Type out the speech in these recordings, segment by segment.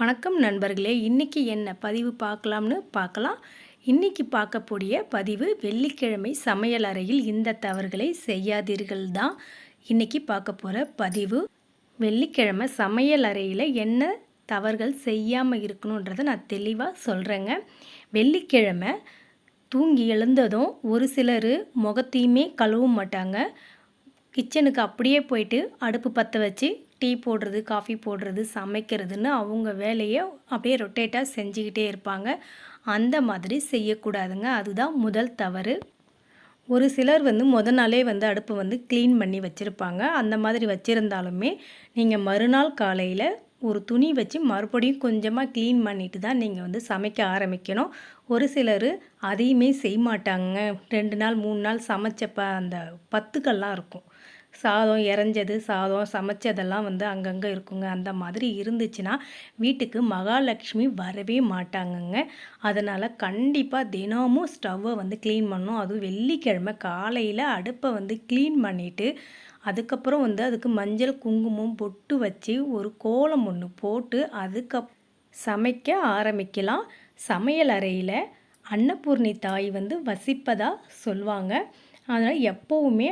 வணக்கம் நண்பர்களே. இன்றைக்கி என்ன பதிவு பார்க்கலாம்னு பார்க்கலாம். இன்றைக்கி பார்க்கக்கூடிய பதிவு வெள்ளிக்கிழமை சமையல் அறையில் இந்த தவறுகளை செய்யாதீர்கள் தான் இன்றைக்கி பார்க்க போகிற பதிவு. வெள்ளிக்கிழமை சமையல் அறையில் என்ன தவறுகள் செய்யாமல் இருக்கணுன்றதை நான் தெளிவாக சொல்கிறேங்க வெள்ளிக்கிழமை தூங்கி எழுந்ததும் ஒரு சிலர் முகத்தையுமே கழுவ மாட்டாங்க. கிச்சனுக்கு அப்படியே போயிட்டு அடுப்பு பற்ற வச்சு டீ போடுறது காஃபி போடுறது சமைக்கிறதுன்னு அவங்க வேலையை அப்படியே ரொட்டேட்டாக செஞ்சுக்கிட்டே இருப்பாங்க. அந்த மாதிரி செய்யக்கூடாதுங்க. அதுதான் முதல் தவறு. ஒரு சிலர் வந்து முத நாளே வந்து அடுப்பை வந்து க்ளீன் பண்ணி வச்சுருப்பாங்க. அந்த மாதிரி வச்சுருந்தாலுமே நீங்கள் மறுநாள் காலையில் ஒரு துணி வச்சு மறுபடியும் கொஞ்சமாக க்ளீன் பண்ணிட்டு தான் நீங்கள் வந்து சமைக்க ஆரம்பிக்கணும். ஒரு சிலர் அதையுமே செய்ய மாட்டாங்க ரெண்டு நாள் மூணு நாள் சமைச்சப்ப அந்த பத்துக்கள்லாம் இருக்கும். சாதம் இறஞ்சது சாதம் சமைச்சதெல்லாம் வந்து அங்கங்கே இருக்குங்க. அந்த மாதிரி இருந்துச்சுன்னா வீட்டுக்கு மகாலட்சுமி வரவே மாட்டாங்கங்க. அதனால் கண்டிப்பாக தினமும் ஸ்டவ்வை வந்து க்ளீன் பண்ணணும். அதுவும் வெள்ளிக்கிழமை காலையில் அடுப்பை வந்து க்ளீன் பண்ணிவிட்டு அதுக்கப்புறம் வந்து அதுக்கு மஞ்சள் குங்குமம் பொட்டு வச்சு ஒரு கோலம் ஒன்று போட்டு அதுக்கப் சமைக்க ஆரம்பிக்கலாம். சமையல் அறையில் அன்னபூர்ணி தாய் வந்து வசிப்பதாக சொல்லுவாங்க. அதனால் எப்போவுமே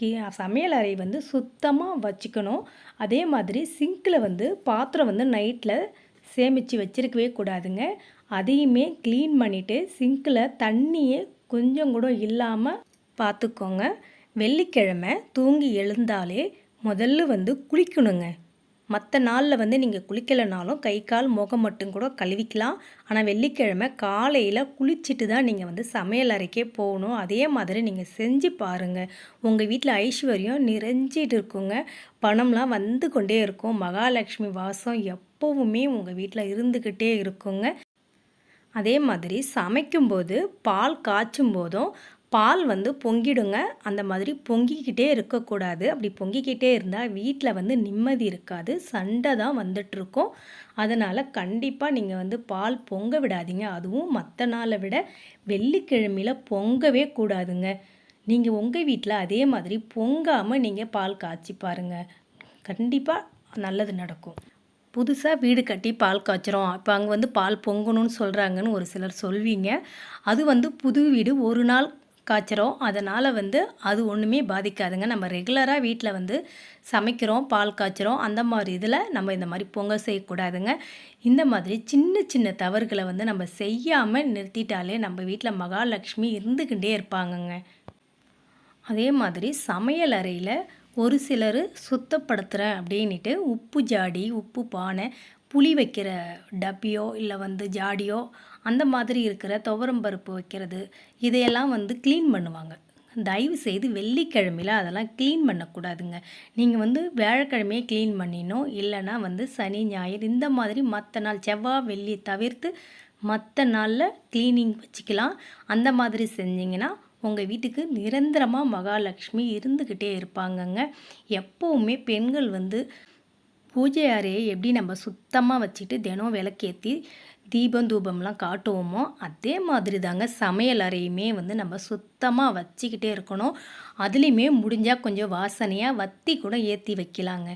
கி சமையல் அறை வந்து சுத்தமாக வச்சுக்கணும். அதே மாதிரி சிங்கில் வந்து பாத்திரம் வந்து நைட்டில் சேமித்து வச்சுருக்கவே கூடாதுங்க. அதையுமே க்ளீன் பண்ணிவிட்டு சிங்கில் தண்ணியே கொஞ்சம் கூட இல்லாமல் பார்த்துக்கோங்க வெள்ளிக்கிழமை தூங்கி எழுந்தாலே முதல்ல வந்து குளிக்கணுங்க. மற்ற நாளில் வந்து நீங்கள் குளிக்கலைனாலும் கை கால் முகம் மட்டும் கூட கழுவிக்கலாம். ஆனால் வெள்ளிக்கிழமை காலையில் குளிச்சுட்டு தான் நீங்கள் வந்து சமையல் அறைக்கே போகணும். அதே மாதிரி நீங்கள் செஞ்சு பாருங்கள் உங்கள் வீட்டில் ஐஸ்வர்யம் நிறைஞ்சிட்டு இருக்குங்க. பணம்லாம் வந்து கொண்டே இருக்கும். மகாலட்சுமி வாசம் எப்போவுமே உங்கள் வீட்டில் இருந்துக்கிட்டே இருக்குங்க. அதே மாதிரி சமைக்கும்போது பால் காய்ச்சும் போதும் பால் வந்து பொங்கிடுங்க. அந்த மாதிரி பொங்கிக்கிட்டே இருக்கக்கூடாது. அப்படி பொங்கிக்கிட்டே இருந்தால் வீட்டில் வந்து நிம்மதி இருக்காது. சண்டை தான் வந்துட்டுருக்கோம். அதனால் கண்டிப்பாக நீங்கள் வந்து பால் பொங்க விடாதீங்க. அதுவும் மற்ற நாளை விட வெள்ளிக்கிழமையில் பொங்கவே கூடாதுங்க. நீங்கள் உங்கள் வீட்டில் அதே மாதிரி பொங்காமல் நீங்கள் பால் காய்ச்சி பாருங்கள் கண்டிப்பாக நல்லது நடக்கும். புதுசாக வீடு கட்டி பால் காய்ச்சிரும் இப்போ அங்கே வந்து பால் பொங்கணும்னு சொல்கிறாங்கன்னு ஒரு சிலர் சொல்வீங்க. அது வந்து புது வீடு. ஒரு நாள் காய்ச்சிரும் அதனால் வந்து அது ஒன்றுமே பாதிக்காதுங்க. நம்ம ரெகுலராக வீட்டில் வந்து சமைக்கிறோம் பால் காய்ச்சிரும் அந்த மாதிரி இதில் நம்ம இந்த மாதிரி பொங்கல் செய்யக்கூடாதுங்க. இந்த மாதிரி சின்ன சின்ன தவறுகளை வந்து நம்ம செய்யாமல் நிறுத்திட்டாலே நம்ம வீட்டில் மகாலட்சுமி இருந்துக்கிட்டே இருப்பாங்கங்க. அதே மாதிரி சமையல் அறையில் ஒரு சிலர் சுத்தப்படுத்துகிறேன் அப்படின்ட்டு உப்பு ஜாடி உப்பு பானை புளி வைக்கிற டப்பியோ இல்லை வந்து ஜாடியோ அந்த மாதிரி இருக்கிற துவரம் பருப்பு வைக்கிறது இதையெல்லாம் வந்து க்ளீன் பண்ணுவாங்க. தயவு செய்து வெள்ளிக்கிழமையில் அதெல்லாம் க்ளீன் பண்ணக்கூடாதுங்க. நீங்கள் வந்து வியாழக்கிழமையே க்ளீன் பண்ணிடணும். இல்லைனா வந்து சனி ஞாயிறு இந்த மாதிரி மற்ற நாள் செவ்வாய் வெள்ளி தவிர்த்து மற்ற நாளில் க்ளீனிங் வச்சுக்கலாம். அந்த மாதிரி செஞ்சிங்கன்னா உங்கள் வீட்டுக்கு நிரந்தரமாக மகாலட்சுமி இருந்துக்கிட்டே இருப்பாங்கங்க. எப்போவுமே பெண்கள் வந்து பூஜை அறையை எப்படி நம்ம சுத்தமாக வச்சுட்டு தினம் விளக்கேற்றி தீபம் தூபம்லாம் காட்டுவோமோ அதே மாதிரி தாங்க சமையல் அறையுமே வந்து நம்ம சுத்தமாக வச்சுக்கிட்டே இருக்கணும். அதுலேயுமே முடிஞ்சால் கொஞ்சம் வாசனையாக வத்தி கூட ஏற்றி வைக்கலாங்க.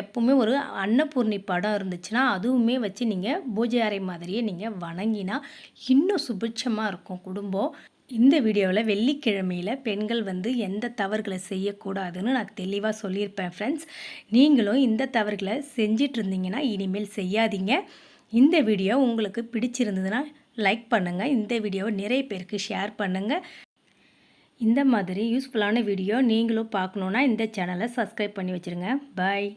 எப்போவுமே ஒரு அன்னபூர்ணி படம் இருந்துச்சுன்னா அதுவுமே வச்சு நீங்கள் பூஜை அறை மாதிரியே நீங்கள் வணங்கினா இன்னும் சுபிட்சமாக இருக்கும் குடும்பம். இந்த வீடியோவில் வெள்ளிக்கிழமையில் பெண்கள் வந்து எந்த தவறுகளை செய்யக்கூடாதுன்னு நான் தெளிவாக சொல்லியிருப்பேன் ஃப்ரெண்ட்ஸ் நீங்களும் இந்த தவறுகளை செஞ்சிட்டு இருந்தீங்கன்னா இனிமேல் செய்யாதீங்க. இந்த வீடியோ உங்களுக்கு பிடிச்சிருந்ததுன்னா லைக் பண்ணுங்கள் இந்த வீடியோவை நிறைய பேருக்கு ஷேர் பண்ணுங்கள் இந்த மாதிரி யூஸ்ஃபுல்லான வீடியோ நீங்களும் பார்க்கணுன்னா இந்த சேனலை சப்ஸ்கிரைப் பண்ணி வச்சுருங்க. பாய்